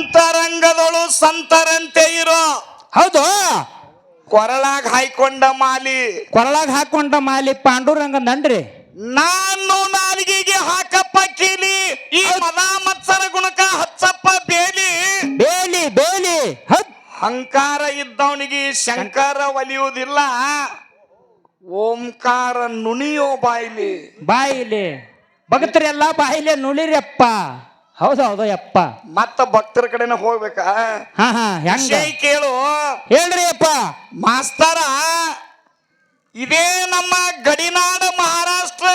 ಅಂತರಂಗದಳು ಸಂತರಂತೆ ಇರೋ. ಹೌದು. ಕೊರಳಾಗ ಹಾಯ್ಕೊಂಡ ಮಾಲಿ. ಕೊರಳಾಗ ಹಾಕೊಂಡ ಮಾಲಿ ಪಾಂಡುರಂಗ ನನ್ರಿ ನಾನು ನಾಲ್ಗಿಗೆ ಹಾಕಪ್ಪ ಕೀಲಿ. ಈ ಮದ ಮತ್ಸರ ಗುಣಕ ಹಚ್ಚಪ್ಪ ಬೇಲಿ. ಬೇಲಿ ಬೇಲಿ. ಹಂಕಾರ ಅಹಂಕಾರ ಇದ್ದವನಿಗೆ ಶಂಕರ ಒಲಿಯುವುದಿಲ್ಲ. ಓಂಕಾರ ನುಣಿಯೋ ಬಾಯಿಲಿ. ಬಾಯಿಲಿ. ಭಗತರಿ ಎಲ್ಲ ಬಾಯಿಲೆ ನುಳಿರಪ್ಪ ಹೌದು ಹೌದು ಯಪ್ಪ. ಮತ್ತ ಭಕ್ತರ ಕಡೆನ ಹೋಗ್ಬೇಕಾ? ಹಾ ಹಾ ಹೆಂಗ? ವಿಷಯ ಕೇಳು. ಹೇಳ್ರಿ ಅಪ್ಪ ಮಾಸ್ತರ ಇದೇ ನಮ್ಮ ಗಡಿನಾಡ ಮಹಾರಾಷ್ಟ್ರ.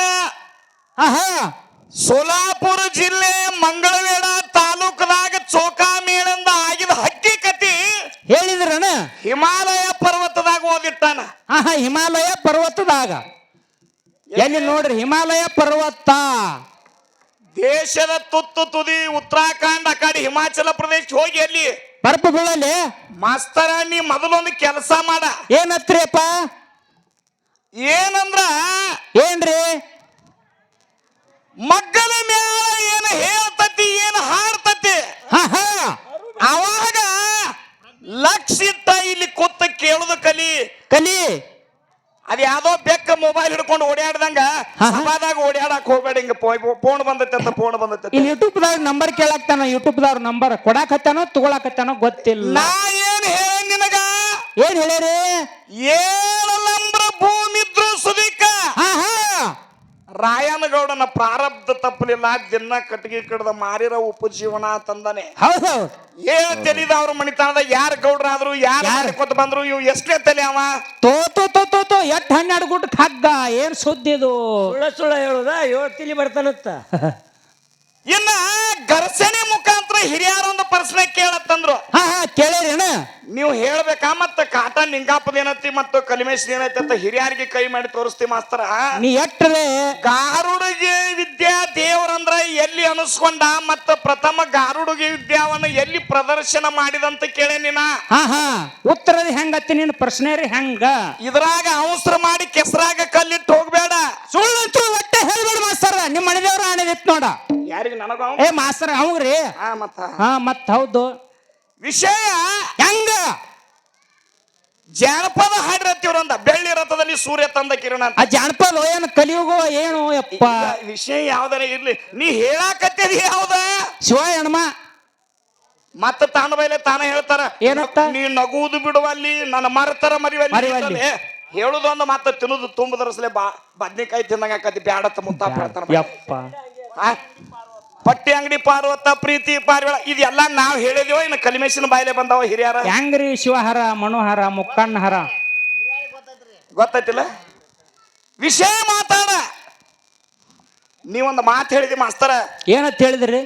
ಹಾ ಹಾ ಸೋಲಾಪುರ ಜಿಲ್ಲೆ ಮಂಗಳವೇಡ ತಾಲೂಕದಾಗ ಚೋಕಾಮೇಳಂದ ಆಗಿದ ಹಕ್ಕಿ ಕತಿ ಹೇಳಿದ್ರಣ ಹಿಮಾಲಯ ಪರ್ವತದಾಗ ಓದಿಟ್ಟಾನ. ಹಾ ಹಾ ಹಿಮಾಲಯ ಪರ್ವತದಾಗ. ಎಲ್ಲಿ ನೋಡ್ರಿ ಹಿಮಾಲಯ ಪರ್ವತ? ದೇಶದ ತುತ್ತು ತುದಿ ಉತ್ತರಾಖಂಡ್ ಆ ಕಡೆ ಹಿಮಾಚಲ ಪ್ರದೇಶ ಹೋಗಿ ಅಲ್ಲಿ ಬರ್ಪ ಬೀಳಲಿ ಮಾಸ್ತರ ನೀ ಮೊದಲೊಂದು ಕೆಲಸ ಮಾಡ. ಏನತ್ರಿಯಪ್ಪ? ಏನಂದ್ರ? ಏನ್ರಿ? ಮಗ್ಗಲ ಮ್ಯಾಲ ಏನು ಹೇಳ್ತತಿ ಏನ್ ಹಾಡ್ತತಿ? ಅವಾಗ ಲಕ್ಷ ಇಟ್ಟ ಇಲ್ಲಿ ಕೂತ ಕೇಳುದು ಕಲಿ. ಕಲಿ. ಅದ್ ಯಾವ್ದೋ ಬೆಕ್ಕ ಮೊಬೈಲ್ ಹಿಡ್ಕೊಂಡು ಓಡಾಡ್ದಂಗ. ಸಭಾದಾಗ ಓಡಾಡಕ್ ಹೋಗ್ಬೇಡ ಹಿಂಗ ಫೋನ್ ಬಂದೈತೆ ಅಂತ ಫೋನ್ ಬಂದತ್ತೆ ಇಲ್ಲಿ ಯೂಟ್ಯೂಬ್ ಯೂಟ್ಯೂಬ್ದಾಗ ನಂಬರ್ ಕೇಳಾಕ್ತಾನ ಯೂಟ್ಯೂಬ್ದವ್ರ ನಂಬರ್ ಕೊಡಾಕತ್ತಾನೋ ತಗೊಳಕತ್ತಾನೋ ಗೊತ್ತಿಲ್ಲ. ನಾ ಏನ್ ಹೇಳ ನಿನಗ? ಏನ್ ಹೇಳಿರಿ ಏಳಲಂಬ್ರ ಭೂಮಿ ಇದ್ರು ಸುದೀಕ. ಹಾ ಹಾ. ರಾಯನಗೌಡನ ಪ್ರಾರಬ್ಧ ತಪ್ಪಲಿಲ್ಲ ದಿನ ಕಟ್ಟಿಗೆ ಕಡ್ದ ಮಾರಿರ ಉಪಜೀವನ ತಂದನೆ. ಹೌದು ಏನ್ ತಿಳಿದ ಅವ್ರ ಮಣಿತನದ ಯಾರ ಗೌಡ್ರಾದ್ರು ಯಾರು ಕೊತ್ ಬಂದ್ರು ಇವ್ ಎಷ್ಟೇ ತಲೆ ಅವ? ತೋ ತೋ ತೋ ತೋ ತೋ ಎಟ್ ಹನ್ನೆರಡು ಗುಟ್ ಹಗ್ಗ ಏನ್ ಸುದ್ದಿ ಇದು? ಸುಳ್ಳ ಸುಳ್ಳ ಹೇಳುದ ಏಳು ತಿಳಿ ಬರ್ತಾನತ್ತ ಇನ್ನ ಘರ್ಷಣೆ ಮುಖಾಂತರ ಹಿರಿಯರೊಂದು ಪ್ರಶ್ನೆ ಕೇಳತ್ತಂದ್ರು. ಹಾ ಹಾ ಕೇಳಿರೇನ ನೀವು ಹೇಳ್ಬೇಕಾ ಮತ್ತ ಕಾಟ ನಿಂಗಾಪದ ಏನೈತಿ ಮತ್ತು ಕಲಿಮೇಶ್ ಏನೈತಿ ಅಂತ ಹಿರಿಯರಿಗೆ ಕೈ ಮಾಡಿ ತೋರಿಸ್ತಿ ಮಾಸ್ತರ? ನೀ ಎಟ್ಟರೆ ಗಾರುಡಿಗೆ ವಿದ್ಯಾ ದೇವರಂದ್ರ ಎಲ್ಲಿ ಅನಿಸ್ಕೊಂಡ ಮತ್ತ ಪ್ರಥಮ ಗಾರುಡಿಗೆ ವಿದ್ಯಾವನ್ನ ಎಲ್ಲಿ ಪ್ರದರ್ಶನ ಮಾಡಿದಂತ ಕೇಳೆ ನೀನ? ಉತ್ತರದ ಹೆಂಗತ್ತಿ ನಿನ್ನ ಪ್ರಶ್ನೆ ರೀ ಹೆಂಗ? ಇದ್ರಾಗ ಅವಸರ ಮಾಡಿ ಕೆಸರಾಗ ಕಲ್ಲಿಟ್ಟು ಹೋಗ್ಬೇಡ. ಸುಳ್ಳು ಒಟ್ಟೆ ಹೇಳ್ಬೇಡ ಮಾಸ್ತರ. ನಿಮ್ಮ ಮನೆದೇವ್ರ ಆಣೆ ನೋಡ. ಯಾರಿಗೆ ನನಗ ಏ ಮಾಸ್ತರ ಅವಂಗ್ರಿ ಹಾ ಮತ್ತ. ಹಾ ಮತ್ತ ಹೌದು. ವಿಷಯ ಹೆಂಗ? ಜಾನಪದ ಹಾಡಿರತ್ತಿವ್ರಂದ ಬೆಳ್ಳಿ ರಥದಲ್ಲಿ ಸೂರ್ಯ ತಂದ ಕಿರಣ ಆ ಜಾನಪದ ಏನು ಕಲಿಯುಗೋ ಏನು ಯಪ್ಪ? ವಿಷಯ ಯಾವ್ದಾರ ಇರ್ಲಿ ನೀ ಹೇಳಾಕತ್ತೇದಿ ಯಾವ್ದ? ಶಿವ ಹೆಣ್ಮ. ಮತ್ತ ತಾನ ಬೈಲೆ ತಾನ ಹೇಳ್ತಾರ ಏನಪ್ಪ ನೀ ನಗುವುದು ಬಿಡುವಲ್ಲಿ ನನ್ನ ಮರತರ ಮರಿವಲ್ಲಿ ಹೇಳುದೊಂದು ಮತ್ತ ತಿನ್ನುದು ತುಂಬದರಸಲೆ ಬಾ ಬದ್ನಿಕಾಯಿ ತಿನ್ನಂಗ ಆಕತಿ ಬ್ಯಾಡತ್ತ ಮುತ್ತ ಹೇಳ್ತಾರ ಯಪ್ಪ? ಪಟ್ಟಿ ಅಂಗಡಿ ಪಾರ್ವತ ಪ್ರೀತಿ ಪಾರ್ವಳ ಇದೆಲ್ಲ ನಾವು ಹೇಳಿದೇವೋ ಇನ್ನು ಕಲಿಮೇಶಿನ ಬಾಯಿಲೆ ಬಂದಾವ ಹಿರಿಯರ. ಹೆಂಗ್ರಿ ಶಿವಹರ ಮನೋಹರ ಮುಕ್ಕಣ್ಣ ಹರ ಗೊತ್ತೈತಿಲ್ಲ ವಿಷಯ ಮಾತಾಡ. ನೀವೊಂದು ಮಾತು ಹೇಳಿದಿ ಮಾಸ್ತರ. ಏನಂತ ಹೇಳಿದ್ರಿ?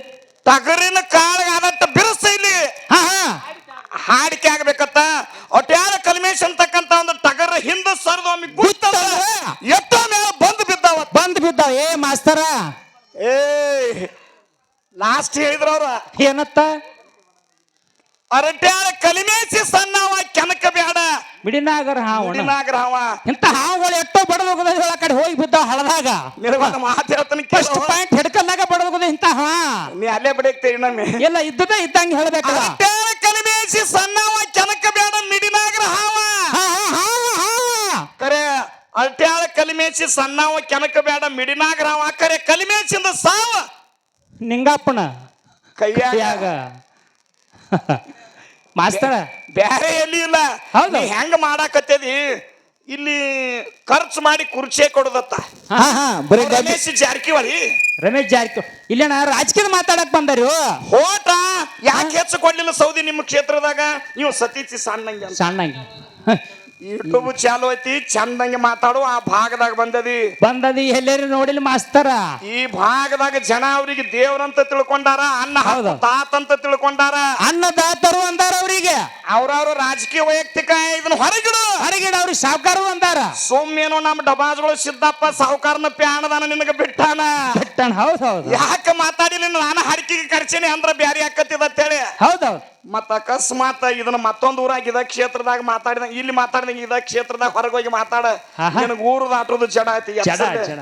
ಟಗರಿನ ಕಾಳಗಾದಟ್ಟ ಬಿರುಸ ಇಲ್ಲಿ. ಹಾ ಹಾ. ಹಾಡಿಕೆ ಆಗ್ಬೇಕತ್ತ. ಒಟ್ಟಾರ ಕಲ್ಮೇಶ್ ಅಂತಕ್ಕಂತ ಒಂದು ಟಗರ ಹಿಂದ ಸರ್ದು ಒಮ್ಮೆ ಗುತ್ತದ ಎಷ್ಟೋ ಮೇಲೆ ಬಂದು ಬಿದ್ದಾವ. ಬಂದು ಬಿದ್ದಾವ. ಏ ಮಾಸ್ತರ. ಏ ಲಾಸ್ಟ್ ಹೇಳಿದ್ರ ಅವ್ರ ಏನತ್ತ? ಅರಟ್ಯಾಳ ಕಲಿಮೇಸಿ ಸಣ್ಣವ ಕೆನಕ ಬ್ಯಾಡ. ಬಿಡಿನಾಗರ ಹಾವಣ. ಹಾವ. ಇಂತ ಹಾವುಗಳು ಎಷ್ಟೋ ಬಡದೋಗದ ಆ ಕಡೆ ಹೋಗಿ ಬಿದ್ದ ಹಳದಾಗ ನಿನಗೊಂದು ಮಾತು ಹೇಳ್ತಾನೆ ಫಸ್ಟ್ ಕೇಳು. ಪಾಯಿಂಟ್ ಹಿಡ್ಕಲ್ಲಾಗ ಬಡದೋಗದ ಇಂತ ಹಾ ನೀ ಅಲ್ಲೇ ಬಿಡಕ್ತೀರಿ ಇನ್ನೊಮ್ಮೆ ಎಲ್ಲ ಇದ್ದದ ಇದ್ದಂಗೆ ಹೇಳಬೇಕು. ಅರಟ್ಯಾಳ ಕಲಿಮೇಸಿ ಸಣ್ಣವ ಕೆನಕ ಬ್ಯಾಡ ಮಿಡಿನಾಗರ ಹಾ ಹಾ ಹಾ ಹಾ ಕರೆ ಅರಟ್ಯಾಳ ಕಲಿಮೇಸಿ ಸಣ್ಣವ ಕೆನಕ ಬೇಡ ಮಿಡಿನಾಗ್ರಹವ ಕರೆ ಕಲಿಮೇಸಿಂದ ಸಾವ. ನಿಂಗಪ್ಪನ ಕೈಯಾಗ. ಯಾಗ ಮಾಸ್ತರ. ಬ್ಯಾರೆ ಎಲ್ಲಿ ಇಲ್ಲ. ಹೌದು. ಹೆಂಗ ಮಾಡಾಕತ್ತದಿ? ಇಲ್ಲಿ ಖರ್ಚು ಮಾಡಿ ಕುರ್ಚೆ ಕೊಡದತ್ತ. ಬರೀ ರಮೇಶ್ ಜಾರಕಿಹೊಳಿ. ರಮೇಶ್ ಜಾರಕಿಹೊಳಿ ಇಲ್ಲೇನ ರಾಜಕೀಯ ಮಾತಾಡಕ್ ಬಂದಾರಿ ಹೋಟ ಯಾಕೆ ಹೆಚ್ಚು ಕೊಡ್ಲಿಲ್ಲ ಸೌದಿ ನಿಮ್ಮ ಕ್ಷೇತ್ರದಾಗ? ನೀವು ಸತೀತಿ ಸಣ್ಣಂಗೆ ಸಣ್ಣಂಗೆ. ಯೂಟ್ಯೂಬ್ ಚಾಲು ಐತಿ ಚಂದಂಗೆ ಮಾತಾಡು ಆ ಭಾಗದಾಗ ಬಂದದಿ. ಬಂದದಿ ಎಲ್ಲರೂ ನೋಡಿಲ್ ಮಾಸ್ತರ. ಈ ಭಾಗದಾಗ ಜನ ಅವರಿಗೆ ದೇವ್ರಂತ ತಿಳ್ಕೊಂಡಾರ ಅನ್ನ ಹೌದು. ತಾತಂತ ತಿಳ್ಕೊಂಡಾರ. ಅನ್ನದಾತರು ಅಂದಾರ ಅವರಿಗೆ. ಅವ್ರವ್ರ ರಾಜಕೀಯ ವೈಯಕ್ತಿಕ ಇದನ್ನ ಹೊರಗಿಡು. ಹೊರಗಿಡ ಅವ್ರಿಗೆ ಸಾವುಕಾರು ಅಂದಾರ. ಸೌಮ್ಯನು ನಮ್ಮ ಡಬಾಜ್ಗಳು ಸಿದ್ದಪ್ಪ ಸಾಹುಕಾರನ ಪ್ಯಾಣದಾನ ನಿನಗ ಬಿಟ್ಟಾನ. ಬಿಟ್ಟಣ ಹೌದ್ ಹೌದು ಯಾಕೆ ಮಾತಾಡಿಲ್ಲ ನಾನು ಹರಕಿಗೆ ಕರ್ಸೇನೆ ಅಂದ್ರೆ ಬ್ಯಾರಿ ಆಕತ್ತಿದ ಅಂತೇಳಿ? ಹೌದೌದು ಮತ್ತ ಅಕಸ್ಮಾತ್ ಇದನ್ನ ಮತ್ತೊಂದು ಊರಾಗ ಇದ ಕ್ಷೇತ್ರದಾಗ ಮಾತಾಡಿದ ಇಲ್ಲಿ ಮಾತಾಡಿದಂಗ ಇದ ಕ್ಷೇತ್ರದಾಗ ಹೊರಗೋಗಿ ಹೋಗಿ ಮಾತಾಡ. ನಿನಗ ಊರು ದಾಟೋದು ಜಡ ಐತಿ ಜಡ ಜಡ.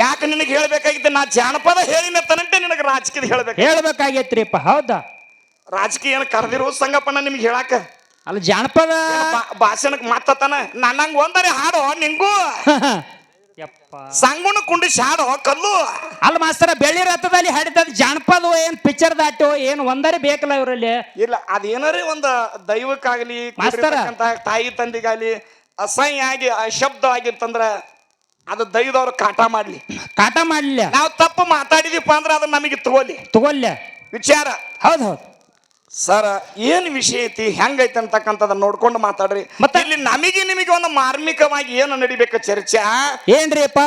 ಯಾಕೆ ನಿನಗೆ ಹೇಳ್ಬೇಕಾಗಿತ್ತು? ನಾ ಜಾನಪದ ಹೇಳಿನ ತನಂತೆ ನಿನಗೆ ರಾಜಕೀಯ ಹೇಳ್ಬೇಕು. ಹೇಳ್ಬೇಕಾಗೈತ್ರಿಪ್ಪ ಹೌದಾ. ರಾಜಕೀಯ ಕರೆದಿರೋ ಸಂಗಪ್ಪನ ನಿಮ್ಗೆ ಹೇಳಾಕ? ಅಲ್ಲ ಜಾನಪದ ಭಾಷಣಕ್ಕೆ ಮಾತತಾನ ನನ್ನಂಗ ಒಂದರೆ ಹಾಡು ನಿಂಗೂ? ಸಂಗುಣ ಕುಂಡ ಶಾಡೋ ಕಲ್ಲು. ಅಲ್ಲ ಮಾಸ್ತರ ಬೆಳ್ಳಿ ರಥದಲ್ಲಿ ಹಾಡಿದ ಜಾನಪದ ಏನ್ ಪಿಕ್ಚರ್ ದಾಟೋ ಏನ್ ಒಂದರೆ ಬೇಕಲ್ಲ ಇವರಲ್ಲಿ? ಇಲ್ಲ ಅದೇನಾರೇ ಒಂದು ದೈವಕ್ಕಾಗಲಿ ಮಾಸ್ತರ. ತಾಯಿ ತಂದಿಗಾಗಲಿ ಅಸಹ್ಯ ಆಗಿ ಅಶಬ್ದ ಆಗಿತ್ತಂದ್ರ ಅದು ದೈವದವ್ರು ಕಾಟ ಮಾಡ್ಲಿ. ಕಾಟ ಮಾಡ್ಲಿ ನಾವು ತಪ್ಪು ಮಾತಾಡಿದೀಪ ಅಂದ್ರೆ ಅದು ನಮಗೆ ತಗೋಲಿ ತಗೊಲ್ಲ ವಿಚಾರ. ಹೌದು ಹೌದ್. ಸರ್ ಏನ್ ವಿಷಯ ಐತಿ? ಹೆಂಗೈತೆ ಅಂತಕ್ಕಂಥದ್ದನ್ನ ನೋಡ್ಕೊಂಡು ಮಾತಾಡ್ರಿ. ಮತ್ತೆ? ಇಲ್ಲಿ ನಮಗೆ ನಿಮಗೆ ಒಂದು ಮಾರ್ಮಿಕವಾಗಿ ಏನು ನಡಿಬೇಕು ಚರ್ಚೆ ಏನ್ರಿ ಅಪ್ಪ?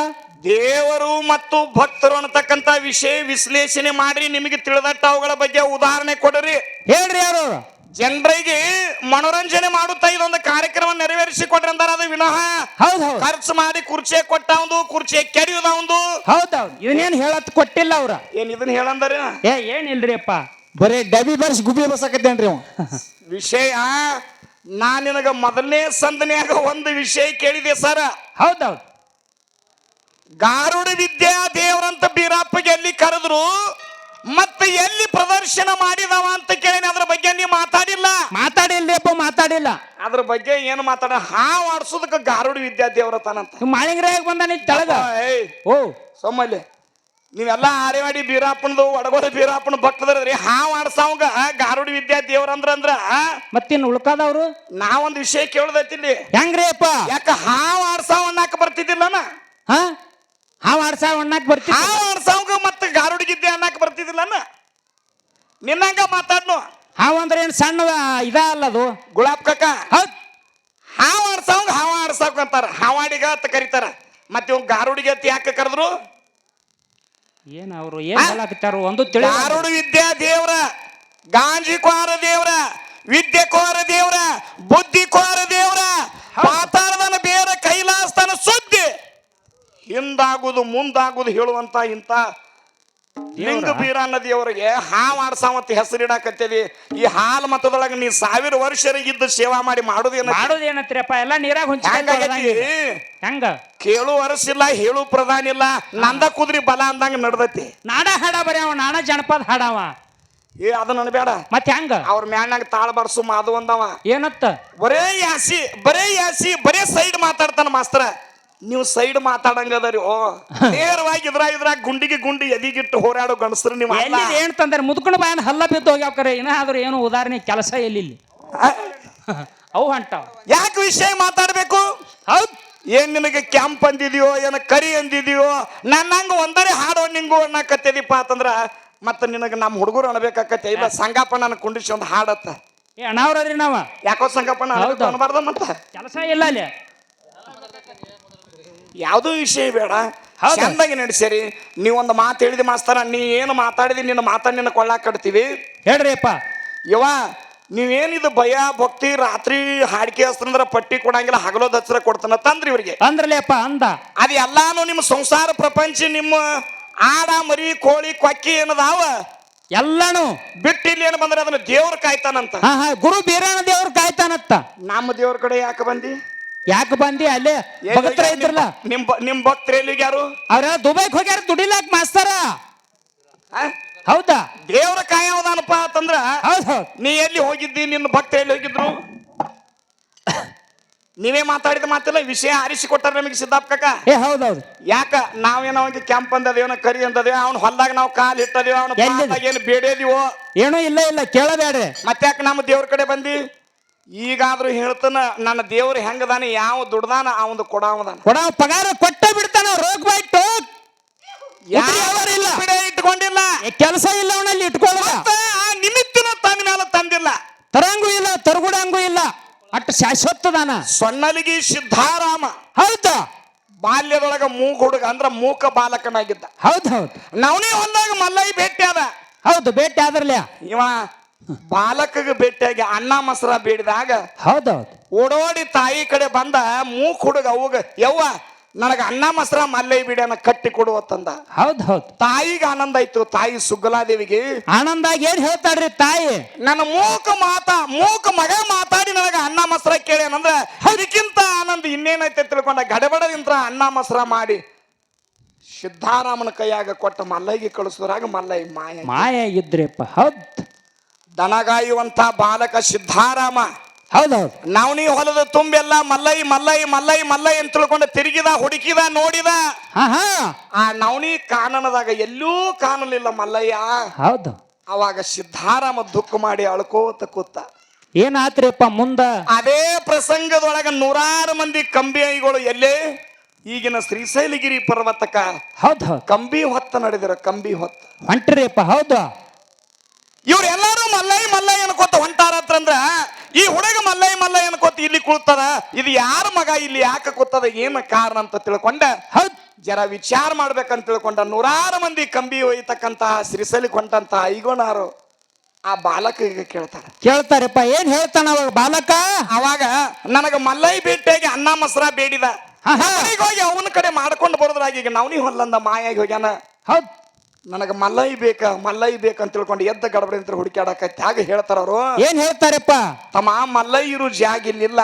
ದೇವರು ಮತ್ತು ಭಕ್ತರು ಅನ್ನತಕ್ಕಂಥ ವಿಷಯ ವಿಶ್ಲೇಷಣೆ ಮಾಡ್ರಿ ನಿಮಗೆ ತಿಳಿದಟ್ಟ ಅವುಗಳ ಬಗ್ಗೆ ಉದಾಹರಣೆ ಕೊಡ್ರಿ. ಹೇಳ್ರಿ ಯಾರು? ಜನರಿಗೆ ಮನೋರಂಜನೆ ಮಾಡುತ್ತಾ ಇದೊಂದು ಕಾರ್ಯಕ್ರಮ ನೆರವೇರಿಸಿ ಕೊಡ್ರಿ ಅಂತಾರ ಅದು ವಿನಃ. ಹೌದು ಹೌದ್. ಖರ್ಚು ಮಾಡಿ ಕುರ್ಚಿ ಕೊಟ್ಟ ಒಂದು ಕುರ್ಚಿ ಕೆಡಿಯುದ ಒಂದು. ಹೌದೌದು ಇವನೇನು ಹೇಳತ್ ಕೊಟ್ಟಿಲ್ಲ ಅವ್ರ. ಏನ್ ಇದನ್ನ ಹೇಳಂದ್ರೆ ಏ ಏನಿಲ್ರಿ ಅಪ್ಪ? ಬರೀ ಡಬಿ ಬರ್ಸಿ ಗುಬಿ ಬಸಕತ್ತೇನ್ರಿ ಅವ? ವಿಷಯ ನಾ ನಿನಗ ಮೊದಲನೇ ಸಂದನ್ಯಾಗ ಒಂದು ವಿಷಯ ಕೇಳಿದೆ ಸರ್. ಹೌದೌದು. ಹೌದ್ ಗಾರುಡ ವಿದ್ಯಾ ದೇವರಂತ ಬೀರಪ್ಪಗೆ ಎಲ್ಲಿ ಕರೆದ್ರು ಮತ್ತೆ ಎಲ್ಲಿ ಪ್ರದರ್ಶನ ಮಾಡಿದವ ಅಂತ ಕೇಳಿ ಅದ್ರ ಬಗ್ಗೆ ನೀವು ಮಾತಾಡಿಲ್ಲ? ಮಾತಾಡಿಲ್ಲ ಅಪ್ಪ ಮಾತಾಡಿಲ್ಲ. ಅದ್ರ ಬಗ್ಗೆ ಏನು ಮಾತಾಡ ಹಾವು ಆಡ್ಸೋದಕ್ಕೆ ಗಾರುಡ ವಿದ್ಯಾ ದೇವರ ತಾನಂತ ಮಾಳಿಂಗ್ರಾಗ ಬಂದ ನೀ ಏಯ್ ಓ. ಸೊಮ್ಮಲ್ಲಿ ನೀವೆಲ್ಲ ಆರೇವಾಡಿ ಬೀರಪ್ಪನದು ಒಡಗೋಡ ಬೀರಪ್ಪನ ಭಕ್ತದ್ರಿ ಹಾ ಆಡ್ಸಾವಂಗ ಗಾರುಡಿ ವಿದ್ಯಾ ದೇವ್ರ ಅಂದ್ರ ಅಂದ್ರ. ಮತ್ತಿನ್ ಉಳ್ಕಾದವ್ರು? ನಾವೊಂದು ವಿಷಯ ಕೇಳದೈತಿಲ್ಲಿ ಹೆಂಗ್ರಿ ಅಪ್ಪ? ಯಾಕ ಹಾ ಮಾಡ್ಸಾವ್ ಅನ್ನಾಕ ಬರ್ತಿದ್ದಿಲ್ಲನ ಹಾ? ಹಾವ್ ಆಡ್ಸ ಒಣ್ಣಾಕ್ ಬರ್ತಿ ಹಾವು ಆಡ್ಸಾವಂಗ ಮತ್ತೆ ಗಾರುಡಿ ವಿದ್ಯೆ ಅನ್ನಕ್ ಬರ್ತಿದ್ದಿಲ್ಲನ ನಿನ್ನಂಗ ಮಾತಾಡ್ನು. ಹಾವ್ ಅಂದ್ರೆ ಏನ್ ಸಣ್ಣ ಇದ ಅಲ್ಲ ಅದು? ಗುಲಾಬ್ ಕಕ್ಕ ಹಾವ್ ಆಡ್ಸಾವಂಗ ಹಾವ ಆಡ್ಸಾಕ ಅಂತಾರ. ಹಾವಾಡಿಗ ಅಂತ ಕರೀತಾರ. ಮತ್ತೆ ಇವ್ ಗಾರುಡಿಗೆ ಅಂತ ಯಾಕೆ ಕರೆದ್ರು? ಏನ್ ಅವರು ಏನ್ ಹೇಳಾಕತ್ತಾರು ಒಂದು ತಿಳಿ ವಿದ್ಯಾ ದೇವ್ರ ಗಾಂಜಿ ಕೋರ ದೇವ್ರ ವಿದ್ಯೆ ಕೋರ ದೇವ್ರ ಬುದ್ಧಿ ಕೋರ ದೇವ್ರ ಪಾತಾಳದನ ಬೇರೆ ಕೈಲಾಸ್ತನ ಸುದ್ದಿ. ಹಿಂದಾಗುದು ಮುಂದಾಗುದು ಹೇಳುವಂತ ಇಂತ ಲಿಂಗ ಬೀರ ನದಿಯವರಿಗೆ ಹಾವು ಆಡ್ಸಾವಂತ ಹೆಸರಿಡಾಕತ್ತೇವಿ ಈ ಹಾಲ್ ಮತದೊಳಗ ನೀ ಸಾವಿರ ವರ್ಷರಿಗಿದ್ದು ಇದ್ದು ಸೇವಾ ಮಾಡಿ ಮಾಡುದೇನ ಮಾಡುದೇನತ್ರಪ್ಪ ಎಲ್ಲ ನೀರಾಗ ಹಂಗ ಹೊಂಚಿ ಹೆಂಗ? ಕೇಳು ಅರಸಿಲ್ಲ ಹೇಳು ಪ್ರಧಾನ ಇಲ್ಲ. ನಂದ ಕುದ್ರಿ ಬಲ ಅಂದಂಗ ನಡ್ದೈತಿ. ನಾಡ ಹಾಡ ಬರೀ ಅವ ನಾಡ ಜನಪದ ಹಾಡವ ಏ ಅದ ನನ್ ಬೇಡ. ಮತ್ ಹೆಂಗ? ಅವ್ರ ಮ್ಯಾಣ್ಯಾಗ ತಾಳ ಬರ್ಸು ಮಾದು ಅಂದವ ಏನತ್ತ? ಬರೇ ಯಾಸಿ ಬರೇ ಯಾಸಿ ಬರೇ ಸೈಡ್ ಮಾತಾಡ್ತಾನ ಮಾಸ್ತರ. ನೀವು ಸೈಡ್ ಮಾತಾಡಂಗದರಿ ಓ ನೇರವಾಗಿ ಇದ್ರ ಇದ್ರ ಗುಂಡಿಗೆ ಗುಂಡಿ ಎದಿಗಿಟ್ಟು ಹೋರಾಡೋ ಗಣಸ್ರು ನೀವು. ಎಲ್ಲಿ ಏನ್ ತಂದ್ರೆ ಮುದ್ಕೊಂಡ್ ಬಾಯನ್ ಹಲ್ಲ ಬಿದ್ದು ಇನ್ನ ಆದ್ರ ಏನು ಉದಾಹರಣೆ ಕೆಲಸ ಎಲ್ಲಿಲ್ಲ? ಅವು ಹೊಂಟಾವ. ಯಾಕೆ ವಿಷಯ ಮಾತಾಡ್ಬೇಕು? ಹೌದ್. ಏನ್ ನಿನಗೆ ಕ್ಯಾಂಪ್ ಅಂದಿದೆಯೋ ಏನ ಕರಿ ಅಂದಿದ್ಯೋ ನನ್ನಂಗ ಒಂದರೆ ಹಾಡೋ ನಿಂಗು ಅನ್ನಕತ್ತಿದೀಪ ಅಂತಂದ್ರ ಮತ್ತ ನಿನಗೆ ನಮ್ಮ ಹುಡುಗರು ಅನ್ಬೇಕಾಕತ್ತೆ. ಇಲ್ಲ ಸಂಗಪ್ಪ ನನ್ನ ಕುಂಡಿಸಿ ಒಂದು ಹಾಡತ್ತ. ಏ ಅಣ್ಣವ್ರಿ ನಾವ? ಯಾಕೋ ಸಂಗಪ್ಪನ ಹೌದು. ಅನ್ಬಾರ್ದ ಮತ್ತ? ಕೆಲಸ ಇಲ್ಲ ಅಲ್ಲಿ. ಯಾವುದೋ ವಿಷಯ ಬೇಡ. ಹೌದು. ಚಂದಾಗಿ ನಡೆಸಿರಿ ನೀವೊಂದು ಮಾತು ಹೇಳಿದ ಮಾಸ್ತಾರ ನೀ ಏನು ಮಾತಾಡಿದಿ ನಿನ್ನ ಮಾತಾ ನಿನ್ನ ಕೊಳ್ಳಾಕ್ ಕಟ್ತೀವಿ. ಹೇಳ್ರಿ ಅಪ್ಪ ನೀವೇನಿದು ಭಯ ಭಕ್ತಿ ರಾತ್ರಿ ಹಾಡಿಕೆ ಹಸ್ತಂದ್ರ ಪಟ್ಟಿ ಕೊಡಂಗಿಲ್ಲ ಹಗಲೋ ದಸರ ಕೊಡ್ತಾನ ತಂದ್ರಿ ಇವ್ರಿಗೆ. ಅಂದ್ರಲೇ ಅಪ್ಪ ಅಂದ. ಅದು ಎಲ್ಲಾನು ನಿಮ್ಮ ಸಂಸಾರ ಪ್ರಪಂಚ ನಿಮ್ಮ ಆಡ ಮರಿ ಕೋಳಿ ಕೊಕ್ಕಿ ಏನದಾವ? ಎಲ್ಲಾನು. ಬಿಟ್ಟು ಇಲ್ಲಿ ಏನು ಬಂದ್ರೆ ಅದನ್ನ ದೇವ್ರ ಕಾಯ್ತಾನಂತ. ಹಾ ಹಾ ಗುರು ಬೀರಣ್ಣ ದೇವ್ರ ಕಾಯ್ತಾನತ್ತ ನಮ್ಮ ದೇವ್ರ ಕಡೆ ಯಾಕೆ ಬಂದಿ? ಯಾಕೆ ಬಂದಿ ಅಲ್ಲೇ? ಭಕ್ತರ ಇದ್ರಲ್ಲ? ನಿಮ್ ನಿಮ್ ಭಕ್ತರ ಎಲ್ಲಿಗೆ ಯಾರು? ಅವ್ರ ದುಬೈಗೆ ಹೋಗ್ಯಾರ? ದುಡಿಲಾಕ್ ಮಾಸ್ತರ? ಹೌದಾ? ದೇವರ ಕಾಯವದಾನಪ್ಪ ಅಂತಂದ್ರ ಹೌದ್ ಹೌದ್. ನೀ ಎಲ್ಲಿ ಹೋಗಿದ್ದಿ? ನಿನ್ನ ಭಕ್ತ ಎಲ್ಲಿ ಹೋಗಿದ್ರು? ನೀವೇ ಮಾತಾಡಿದ ಮಾತಿಲ್ಲ ವಿಷಯ ಆರಿಸಿ ಕೊಟ್ಟಾರ ನಮಗೆ ಸಿದ್ದಾಪ್ ಕಾಕ. ಏ ಹೌದೌದು. ಯಾಕ? ನಾವೇನೋ ಅವಂಗೆ ಕೆಂಪ್ ಏನೋ ಕರಿ ಅಂದದೇವ ಅವ್ನ ಹೊಲ್ದಾಗ ನಾವು ಕಾಲ್ ಇಟ್ಟದೇವ ಅವನ? ಏನು ಬೇಡೇದಿವೋ. ಏನೋ ಇಲ್ಲ ಇಲ್ಲ ಕೇಳಬೇಡ್ರಿ. ಯಾಕೆ ನಮ್ಮ ದೇವ್ರ ಕಡೆ ಬಂದಿ? ಈಗಾದ್ರೂ ಹೇಳ್ತಾನ ನನ್ನ ದೇವ್ರು ಹೆಂಗದಾನ ಯಾವ ದುಡ್ದಾನ ಒಂದು ಕೊಡಾವದಾನ. ಕೊಡ ಪಗಾರ ಕೊಟ್ಟ ಬಿಡ್ತಾನ ರೋಗ ಬೈಟ್ ಇಲ್ಲ ಬಿಡ ಇಟ್ಕೊಂಡಿಲ್ಲ. ಕೆಲಸ ಇಲ್ಲ ಅವನಲ್ಲಿ ಇಟ್ಕೊಳ್ಳ ಆ ನಿಮಿತ್ತನ ತನ್ನ ಮೇಲೆ ತಂದಿಲ್ಲ. ತರಂಗೂ ಇಲ್ಲ ತರಗುಡಂಗೂ ಇಲ್ಲ. ಅಟ್ಟು ಶಾಶ್ವತದಾನ. ಸೊನ್ನಲಿಗಿ ಸಿದ್ಧಾರಾಮ. ಹೌದಾ. ಬಾಲ್ಯದೊಳಗ ಮೂಕ ಹುಡುಗ ಅಂದ್ರ ಮೂಕ ಬಾಲಕನಾಗಿದ್ದ. ಹೌದ್ ಹೌದು. ನವನೇ ಹೊಲ್ದಾಗ ಮಲ್ಲೈ ಭೇಟಿ ಅದ ಹೌದು ಭೇಟಿ ಆದ್ರಲ್ಲ ಇವ ಬಾಲಕಗೆ ಭೇಟಿಯಾಗಿ ಅನ್ನ ಮಸರ ಬೇಡಿದಾಗ ಹೌದೌದು. ಓಡೋಡಿ ತಾಯಿ ಕಡೆ ಬಂದ ಮೂಕ್ ಹುಡುಗ ಅವಾಗ ಯವ್ವ ನನಗೆ ಅನ್ನ ಮಸರ ಮಲ್ಲೈ ಬಿಡನ ಕಟ್ಟಿ ಕೊಡುವತ್ತಂದ ಹೌದ್ ಹೌದ್ ತಾಯಿಗೆ ಆನಂದ ಆಯ್ತು ತಾಯಿ ಸುಗ್ಗಲಾದೇವಿಗೆ. ಆನಂದ ಏನ್ ಹೇಳ್ತಾಡ್ರಿ ತಾಯಿ? ನನ್ನ ಮೂಕ ಮಾತಾ ಮೂಕ ಮಗ ಮಾತಾಡಿ ನನಗೆ ಅನ್ನ ಮಸರ ಅಂದ್ರೆ ಅದಕ್ಕಿಂತ ಆನಂದ ಇನ್ನೇನೈತೆ ತಿಳ್ಕೊಂಡ ಗಡಬಡದಿಂದ ಅನ್ನ ಮಸರ ಮಾಡಿ ಸಿದ್ಧಾರಾಮನ ಕೈಯಾಗ ಕೊಟ್ಟ ಮಲ್ಲೈಗೆ ಕಳಿಸಿದ್ರಾಗ ಮಲ್ಲೈ ಮಾಯ ಮಾಯ ಇದ್ರಿಪ್ಪ ಹೌದ್. ದನಗಾಯುವಂತ ಬಾಲಕ ಸಿದ್ಧಾರಾಮ. ಹೌದೌದು ನವನಿ ಹೊಲದ ತುಂಬೆಲ್ಲ ಮಲ್ಲೈ ಮಲ್ಲೈ ಮಲ್ಲೈ ಮಲ್ಲೈ ಅಂತ ತಿಳ್ಕೊಂಡು ತಿರುಗಿದ ಹುಡುಕಿದ ನೋಡಿದ. ಆ ನವನಿ ಕಾನನದಾಗ ಎಲ್ಲೂ ಕಾಣಲಿಲ್ಲ ಮಲ್ಲಯ್ಯ. ಹೌದು. ಅವಾಗ ಸಿದ್ಧಾರಾಮ ದುಃಖ ಮಾಡಿ ಅಳ್ಕೋತ ಕೂತ. ಏನಾತ್ರಿಪ್ಪ ಮುಂದ? ಅದೇ ಪ್ರಸಂಗದೊಳಗ ನೂರಾರು ಮಂದಿ ಕಂಬಿಗಳು ಎಲ್ಲೇ? ಈಗಿನ ಶ್ರೀಶೈಲಗಿರಿ ಪರ್ವತಕ ಹೌದು. ಕಂಬಿ ಹೊತ್ತ ನಡೆದಿರ ಕಂಬಿ ಹೊತ್ತ. ಹೊಂಟ್ರಿಪ್ಪ ಹೌದು. ಇವ್ರೆಲ್ಲಾರು ಮಲ್ಲೈ ಮಲ್ಲೈ ಅನ್ಕೋತ ಹೊಂಟಾರತ್ರಂದ್ರ ಈ ಹುಡುಗ ಮಲ್ಲೈ ಮಲ್ಲೈ ಅನ್ಕೋತ ಇಲ್ಲಿ ಕುಳ್ತಾರ? ಇದು ಯಾರ ಮಗ ಇಲ್ಲಿ ಯಾಕೆ ಕೂತದ? ಏನು ಕಾರಣ ಅಂತ ತಿಳ್ಕೊಂಡ? ಹೌದ್. ಜರ ವಿಚಾರ ಮಾಡ್ಬೇಕಂತ ತಿಳ್ಕೊಂಡ. ನೂರಾರು ಮಂದಿ ಕಂಬಿ ಒಯ್ತಕ್ಕಂತ ಸಿರಿಸಲಿ ಕೊಂಡಂತಹ ಐಗೋನಾರು ಆ ಬಾಲಕಿಗೆ ಕೇಳ್ತಾರ. ಕೇಳ್ತಾರಪ್ಪ ಏನ್ ಹೇಳ್ತಾನ ಅವಾಗ ಬಾಲಕ? ಅವಾಗ ನನಗ ಮಲ್ಲೈ ಬೇಟೆಗೆ ಅನ್ನ ಮಸರ ಬೇಡಿದ. ಹೋಗಿ ಅವನ ಕಡೆ ಮಾಡ್ಕೊಂಡು ಬರೋದ್ರಾಗ ಈಗ ನವನಿ ಹೊಲ್ಲಂದ ಮಾಯಾಗಿ ಹೋಗ್ಯಾನ. ಹೌದ್. ನನಗ ಮಲ್ಲೈ ಬೇಕ ಮಲ್ಲೈ ಬೇಕಂತ ತಿಳ್ಕೊಂಡು ಎದ್ದ ಗಡಬಡಿ ಅಂತ ಹುಡುಕಾಡಕ ಹಾಗೆ ಹೇಳ್ತಾರ ಅವರು. ಏನ್ ಹೇಳ್ತಾರಪ್ಪ? ತಮ್ಮ ಮಲ್ಲೈ ಇರು ಜಾಗ ಇಲ್ಲಿಲ್ಲ.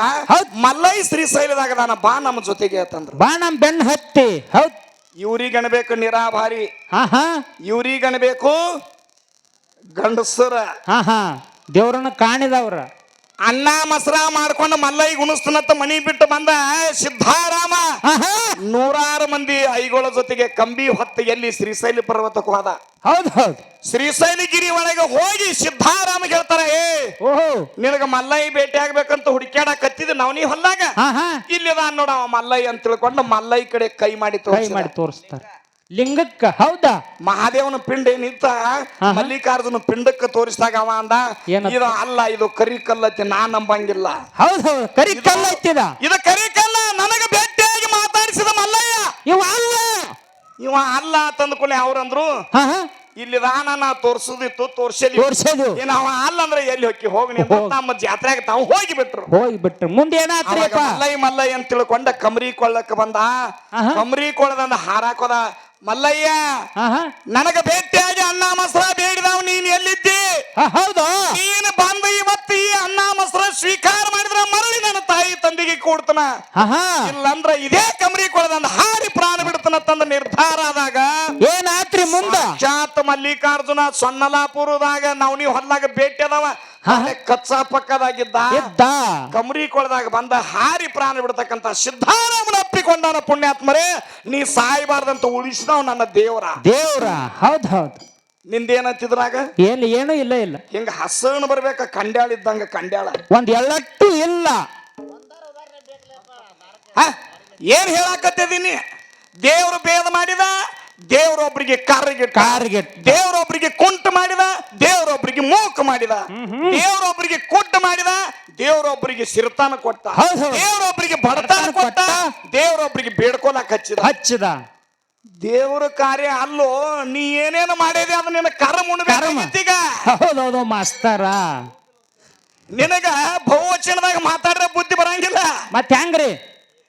ಮಲ್ಲೈ ಶ್ರೀಶೈಲದಾಗ ನಾನು ಬಾ ನಮ್ಮ ಜೊತೆಗೆ ಅಂತಂದ್ರು ಬಾ ನಮ್ ಬೆನ್ ಹತ್ತಿ. ಹೌದ್. ಇವ್ರಿಗೆ ಅನ್ಬೇಕು ನಿರಾಭಾರಿ. ಹಾ ಹಾ. ಇವ್ರಿಗೆ ಅನ್ಬೇಕು ಗಂಡಸರ ಹಾ ಹಾ. ದೇವ್ರನ್ನ ಕಾಣಿದವ್ರ. ಅನ್ನ ಮಸರ ಮಾಡ್ಕೊಂಡು ಮಲ್ಲೈ ಗುಣಸ್ತನತ್ತ ಮನಿ ಬಿಟ್ಟು ಬಂದ ಸಿದ್ಧಾರಾಮ. ಹಾ ಹಾ. ನೂರಾರು ಮಂದಿ ಐಗೋಳ ಜೊತೆಗೆ ಕಂಬಿ ಹೊತ್ತ ಎಲ್ಲಿ ಶ್ರೀಶೈಲ ಪರ್ವತಕ್ಕೆ ಹೋದ. ಹೌದ್ ಹೌದ್. ಶ್ರೀಶೈಲಗಿರಿ ಒಳಗೆ ಹೋಗಿ ಸಿದ್ಧಾರಾಮ ಹೇಳ್ತಾರ ಏ ಓಹೋ. ನಿನಗ ಮಲ್ಲೈ ಭೇಟಿ ಆಗ್ಬೇಕಂತ ಹುಡುಕ್ಯಾಡಕತ್ತಿದ ನವನಿ ಹೊಲ್ದಾಗ? ಹಾ ಹಾ. ಇಲ್ಲಿದ ನೋಡ ಅವ ಮಲ್ಲೈ ಅಂತ ತಿಳ್ಕೊಂಡು ಮಲ್ಲೈ ಕಡೆ ಕೈ ಮಾಡಿ ಕೈ. ಮಾಡಿ ತೋರಿಸ್ತಾರ. ಲಿಂಗಕ್ಕ ಹೌದಾ? ಮಹಾದೇವನ ಪಿಂಡ ಏನಿತ್ತ ಹಾ. ಮಲ್ಲಿಕಾರ್ಜುನ ಪಿಂಡಕ್ಕೆ ತೋರಿಸಿದಾಗ ಅವ ಅಂದ ಏನಂತ? ಇದು ಅಲ್ಲ ಇದು ಕರಿ ಕಲ್ಲತ್ತಿ ನಾ ನಂಬಂಗಿಲ್ಲ. ಹೌದ್ ಹೌದ್. ಕರಿ ಕಲ್ಲ ಇದು ಕರಿ ಕಲ್ಲ ನನಗ ಮಾತಾಡಿಸಿದ ಮಲ್ಲಯ್ಯ. ಇವ ಅಲ್ಲ. ಇವ ಅಲ್ಲ ತಂದ್ಕೊಳ್ಳಿ ಅವ್ರಂದ್ರು ಇಲ್ಲಿ ಹಾ. ಇಲ್ಲಿದಾನ ನಾ ತೋರ್ಸುದಿತ್ತು ತೋರ್ಸಲಿ. ತೋರ್ಸೋದು. ಏನ್ ಅವ ಅಲ್ಲ ಅಂದ್ರೆ ಎಲ್ಲಿ ಹೊಕ್ಕಿ ಹೋಗ್ನಿ ಅಂತ ಹೋಗ್. ನಮ್ಮ ಜಾತ್ರೆಗೆ ತಾವು ಹೋಗಿ ಬಿಟ್ರು. ಹೋಗಿ ಮುಂದೆ ಅವಾಗ ಏನಾತ್ರಿಪ್ಪ ಮಲ್ಲೈ ಮಲ್ಲೈ ಅಂತ ತಿಳ್ಕೊಂಡ ಕಮರಿ ಕೊಳ್ಳಕ್ಕೆ ಬಂದ. ಕಮರಿ ಕೊಳ್ಳದಂದ ಹಾರಾಕೋದ ಮಲ್ಲಯ್ಯ ನನಗ ಭೇಟಿಯಾಗಿ ಅನ್ನ ಮಸ್ರ ಬೇಡಿದವ್ ನೀನ್ ಎಲ್ಲಿದ್ದಿ? ಹೌದಾ? ನೀನು ಬಂದು ಇವತ್ತು ಈ ಅನ್ನ ಮಸ್ರ ಸ್ವೀಕಾರ ಮಾಡಿದ್ರ ಮರಳಿ ನನ್ನ ತಾಯಿ ತಂದಿಗೆ ಕೊಡ್ತನ. ಇಲ್ಲಂದ್ರ ಇದೇ ಕಮರಿ ಕೊಳದಂದ ಹಾರಿ ಪ್ರಾಣ ಬಿಡ್ತನ ತಂದ ನಿರ್ಧಾರ ಆದಾಗ ಏನಾತ್ರಿ ಮುಂದ? ಜಾತ ಮಲ್ಲಿಕಾರ್ಜುನ ಸೊನ್ನಲಾಪುರದಾಗ ನವನಿ ಹೊಲ್ದಾಗ ಭೇಟಿ ಅದಾವ. ಕಚ್ಚಾ ಪಕ್ಕದಾಗಿದ್ದ ಇದ್ದ ಕಮರಿ ಕೊಳದಾಗ ಬಂದ ಹಾರಿ ಪ್ರಾಣ ಬಿಡತಕ್ಕಂತ ಸಿದ್ಧಾರಾಮನ ಅಪ್ಪಿಕೊಂಡಾನ ಪುಣ್ಯಾತ್ಮರೇ ನೀ ಸಾಯಬಾರ್ದಂತ ಉಳಿಸಿದವ್ ನನ್ನ ದೇವರ. ದೇವ್ರ. ಹೌದ್ ಹೌದ್. ನಿಂದೇನಂತಿದ್ರಾಗ? ಏನು ಏನು ಇಲ್ಲ ಇಲ್ಲ. ಹಿಂಗ ಹಸನ್ ಬರ್ಬೇಕ ಕಂಡ್ಯಾಳ ಇದ್ದಂಗ ಕಂಡ್ಯಾಳ. ಒಂದ್ ಎಳ್ಳಟ್ಟು ಇಲ್ಲ. ಹ? ಏನ್ ಹೇಳಾಕತ್ತಿದೀನಿ ದೇವ್ರು ಭೇದ ಮಾಡಿದ? ದೇವ್ರೊಬ್ರಿಗೆ ಕಾರ್ಯಗೆ ಕಾರ್ಯಗೆ ದೇವರೊಬ್ಬರಿಗೆ ಕುಂಟು ಮಾಡಿದ ದೇವರೊಬ್ಬರಿಗೆ ಮೂಕ ಮಾಡಿದ. ದೇವರೊಬ್ಬರಿಗೆ ಕುಂಟು ಮಾಡಿದ ದೇವರೊಬ್ಬರಿಗೆ ಸಿರ್ತಾನ ಕೊಟ್ಟ. ದೇವರೊಬ್ಬರಿಗೆ ಬಡತನ ಕೊಟ್ಟ ದೇವರೊಬ್ಬರಿಗೆ ಬೇಡ್ಕೊಳಕ್ ಹಚ್ಚಿದ ಹಚ್ಚಿದ. ದೇವ್ರ ಕಾರ್ಯ ಅಲ್ಲೋ ನೀ ಏನೇನು ಮಾಡಿದೆ ಅದು ನಿನ್ನ ಕರ್ಮ. ಉಣ್ಬೇಕಾಗಿತ್ತೀಗ ಹೌದೌದು ಮಾಸ್ತರ. ನಿನಗ ಬಹುವಚನದಾಗ ಮಾತಾಡ್ರೆ ಬುದ್ಧಿ ಬರಂಗಿಲ್ಲ. ಮತ್ತೆ ಹೆಂಗ್ರಿ?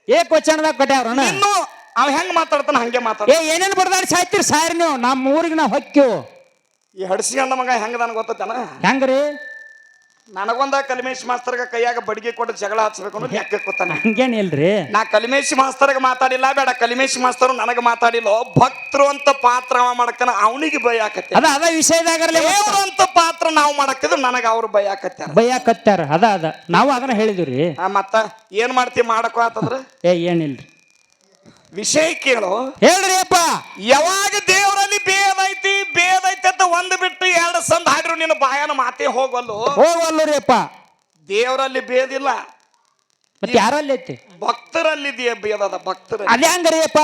ಏಕವಚನದಾಗ ವಚನದಾಗ ಕಟ್ಯಾವ್ರನ ಇನ್ನು ಅವ ಹೆಂಗ್ ಮಾತಾಡ್ತಾನ ಹಂಗೆ ಮಾತಾಡ ಏ ಏನೇನ್ ಬರ್ದಾರ ಸಾಯ್ತಿರಿ ಸಾಯ್ರಿ ನೀವು. ನಮ್ಮ ಊರಿಗೆ ನಾವು ಹೊಕ್ಕಿವು. ಈ ಹಡ್ಸಿ ಅಣ್ಣ ಮಗ ಹೆಂಗದಾನ ಗೊತ್ತತನ? ಹೆಂಗ್ರಿ? ನನಗೊಂದ ಕಲಿಮೇಶ್ ಮಾಸ್ತರ್ಗ ಕೈಯಾಗ ಬಡಿಗೆ ಕೊಟ್ಟು ಜಗಳ ಹಚ್ಚಬೇಕು ಅನ್ನೋದು ಲೆಕ್ಕ ಕೂತಾನೆ. ಹಂಗೇನಿಲ್ರಿ ನಾ ಕಲಿಮೇಶ್ ಮಾಸ್ತರ್ಗ ಮಾತಾಡಿಲ್ಲ ಬೇಡ. ಕಲಿಮೇಶ್ ಮಾಸ್ತರ್ ನನಗ ಮಾತಾಡಿಲ್ಲ. ಭಕ್ತರು ಅಂತ ಪಾತ್ರ ಅವ ಮಾಡಕ್ಕನ ಅವನಿಗೆ ಭಯ ಆಕತ್ತೆ ಅದ ಅದ ವಿಷಯದಾಗರ್ಲಿ ದೇವ್ರು ಅಂತ ಪಾತ್ರ ನಾವು ಮಾಡಕ್ತಿದ್ರು ನನಗ ಅವ್ರು ಭಯ ಆಕತ್ಯಾರ. ಭಯ ಕತ್ತಾರ ಅದ ಅದ. ನಾವು ಅದನ್ನ ಹೇಳಿದ್ವಿ ಆ, ಮತ್ತ ಏನ್ ಮಾಡ್ತೀವಿ ಮಾಡಕೋ ಆತಂದ್ರ? ಏ ಏನಿಲ್ರಿ. ವಿಷಯ ಕೇಳು ಹೇಳ್ರಿ ಅಪ್ಪ ಯಾವಾಗ ದೇವರಲ್ಲಿ ಬೇದೈತಿ ಬೇದೈತಿ ಅಂತ ಒಂದ್ ಬಿಟ್ಟು ಎರಡು ಸಂದ್ ಹಾಡ್ರು ನಿನ್ನ ಬಾಯನ ಮಾತೇ ಹೋಗಲ್ಲು. ಹೋಗಲ್ಲರಿ ಅಪ್ಪ ದೇವರಲ್ಲಿ ಬೇದಿಲ್ಲ ಮತ್ತೆ ಯಾರಲ್ಲಿ ಐತಿ? ಭಕ್ತರಲ್ಲಿ ದೇ- ಬೇದದ ಭಕ್ತರಲ್ಲಿ? ಅದ ಹೆಂಗ್ರಿ ಅಪ್ಪ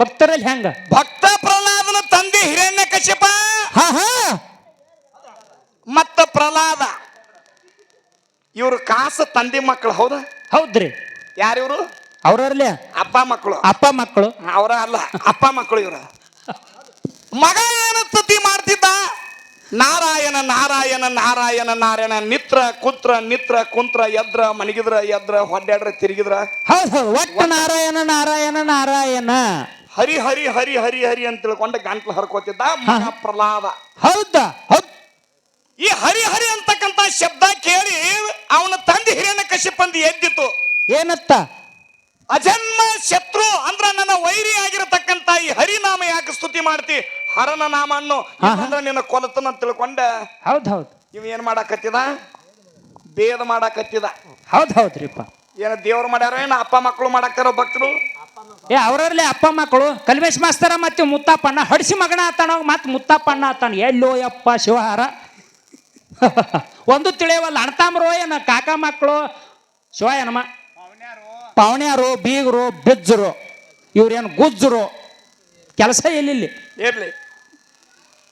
ಭಕ್ತರಲ್ಲಿ ಹೆಂಗ? ಭಕ್ತ ಪ್ರಹ್ಲಾದನ ತಂದೆ ಹಿರಣ್ಯ ಕಶ್ಯಪ. ಮತ್ತ ಪ್ರಹ್ಲಾದ. ಇವರು ಕಾಸ ತಂದೆ ಮಕ್ಕಳು ಹೌದಾ? ಹೌದ್ರಿ. ಯಾರಿವ್ರು? ಅವ್ರಲ್ಲಿ ಅಪ್ಪ ಮಕ್ಕಳು. ಅಪ್ಪ ಮಕ್ಕಳು? ಅವರ ಅಲ್ಲ ಅಪ್ಪ ಮಕ್ಕಳು ಇವರ. ಮಗ ಏನು ಸ್ತುತಿ ಮಾಡ್ತಿದ್ದ? ನಾರಾಯಣ ನಾರಾಯಣ ನಾರಾಯಣ ನಾರಾಯಣ ನಿತ್ರ ಕುತ್ರ ನಿತ್ರ ಕುಂತ್ರ ಎದ್ರ ಮನಗಿದ್ರ ಎದ್ರ ಹೊಡ್ಯಾಡ್ರ ತಿರುಗಿದ್ರ. ಹೌದ್ ಒಟ್ಟು ನಾರಾಯಣ ನಾರಾಯಣ ನಾರಾಯಣ. ಹರಿ ಹರಿ ಹರಿ ಹರಿ ಹರಿ ಅಂತ ತಿಳ್ಕೊಂಡು ಗಂಟ್ಲು ಹರ್ಕೋತಿದ್ದ ಮಗ ಪ್ರಹ್ಲಾದ. ಹೌದ ಹೌದ್. ಈ ಹರಿ ಹರಿ ಅಂತಕ್ಕಂತ ಶಬ್ದ ಕೇಳಿ ಅವನ ತಂದೆ ಹಿರಿಯನ ಅಂತ ಎದ್ದಿತ್ತು. ಏನತ್ತ? ಅಜನ್ಮ ಶತ್ರು ಅಂದ್ರ ನನ್ನ ವೈರಿ ಆಗಿರತಕ್ಕಂತ ಈ ಹರಿನಾಮ ಯಾಕೆ ಸ್ತುತಿ ಮಾಡ್ತಿ. ಹರನ ನಾಮ ಅನ್ನು ಅಂದ್ರ. ನಿನ್ನ ಕೊಲತನ ತಿಳ್ಕೊಂಡ. ಹೌದ್ ಹೌದ್. ಇವ ಏನ್ ಮಾಡಾಕತ್ತಿದ? ಬೇದ ಮಾಡಾಕತ್ತಿದ. ಹೌದ್ ಹೌದ್ರಿಪ್ಪ. ಏನ ದೇವ್ರು ಮಾಡ್ಯಾರ ಏನ ಅಪ್ಪ ಮಕ್ಕಳು ಮಾಡಾಕ್ತಾರ ಭಕ್ತರು? ಏ ಅವ್ರಲ್ಲಿ ಅಪ್ಪ ಮಕ್ಕಳು ಕಲ್ಮೇಶ್ ಮಾಸ್ತರ ಮತ್ತೆ ಮುತ್ತಪ್ಪಣ್ಣ ಹಡಿಸಿ ಮಗನ ಆತಾನ ಮತ್ ಮುತ್ತಪ್ಪಣ್ಣ ಆತಾನ. ಎಲ್ಲೋ ಯಪ್ಪ ಶಿವಹಾರ. ಒಂದು ತಿಳಿಯವಲ್ಲ ಅಣ್ತಾಮ್ರು ಏನ ಕಾಕ ಮಕ್ಕಳು? ಶಿವ ಏನಮ್ಮ ಪಾವಣ್ಯಾರು ಬೀಗರು ಬಿಜ್ಜರು ಇವ್ರೇನು ಗುಜ್ಜರು? ಕೆಲಸ ಎಲ್ಲಿಲ್ಲಿ? ಇರ್ಲಿ.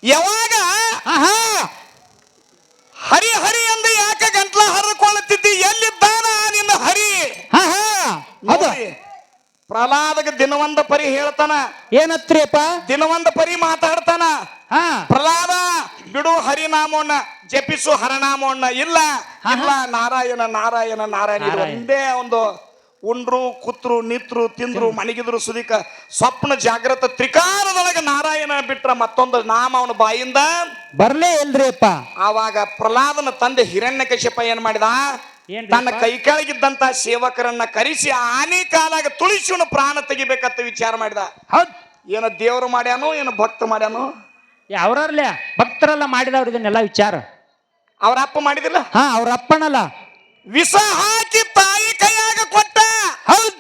ಯಾವಾಗ? ಆಹಾ! ಹರಿ ಹರಿ ಎಂದು ಯಾಕೆ ಗಂಟ್ಲ ಹರಿದುಕೊಳ್ಳುತ್ತಿದ್ದಿ? ಎಲ್ಲಿದ್ದಾನ ನಿನ್ನ ಹರಿ? ಹಾ ಹಾ ಹೌದು ನೋಡಿ, ಪ್ರಹ್ಲಾದಗ ದಿನವಂದ ಪರಿ ಹೇಳ್ತಾನ. ಏನತ್ರಿಯಪ್ಪ? ದಿನವಂದ ಪರಿ ಮಾತಾಡ್ತಾನ. ಹಾ. ಪ್ರಹ್ಲಾದ ಬಿಡು ಹರಿನಾಮವನ್ನ ಜಪಿಸು ಹರನಾಮವನ್ನ ಇಲ್ಲ ಇಲ್ಲ ನಾರಾಯಣ ನಾರಾಯಣ ನಾರಾಯಣ. ಇದು ನಾರಾಯಣ. ಒಂದೇ ಒಂದು ಉಂಡ್ರು ಕುತ್ರು ನಿತ್ರು ತಿಂದ್ರು ಮಣಗಿದ್ರು ಸುದಿಕ ಸ್ವಪ್ನ ಜಾಗೃತ ತ್ರಿಕಾರದೊಳಗೆ ನಾರಾಯಣ ಬಿಟ್ರ ಮತ್ತೊಂದು ನಾಮ ಅವನ ಬಾಯಿಂದ. ಬರ್ಲೇ ಇಲ್ರಿಯಪ್ಪ. ಆವಾಗ ಪ್ರಹ್ಲಾದನ ತಂದೆ ಹಿರಣ್ಯಕಶ್ಯಪ ಏನ್ ಮಾಡಿದ? ತನ್ನ ಕೈ ಕೆಳಗಿದ್ದಂತ ಸೇವಕರನ್ನ ಕರೆಸಿ ಆನೆ ಕಾಲಾಗ ತುಳಿಸಿವನ ಪ್ರಾಣ ತೆಗಿಬೇಕಂತ ವಿಚಾರ ಮಾಡಿದ. ಹೌದ್. ಏನೋ ದೇವ್ರು ಮಾಡ್ಯಾನೋ ಏನು ಭಕ್ತ ಮಾಡ್ಯಾನೋ? ಅವ್ರಲ್ಲೇ ಭಕ್ತರೆಲ್ಲ ಮಾಡಿದವ್ರು ಇದನ್ನೆಲ್ಲ ವಿಚಾರ. ಅವ್ರ ಅಪ್ಪ ಮಾಡಿದಿಲ್ಲ? ಹಾ ಅವ್ರ ಅಪ್ಪನಲ್ಲ. ವಿಷ ಹಾಕಿ ತಾಯಿ ಕೈಯಾಗ ಕೊಟ್ಟ ಹೌದ್.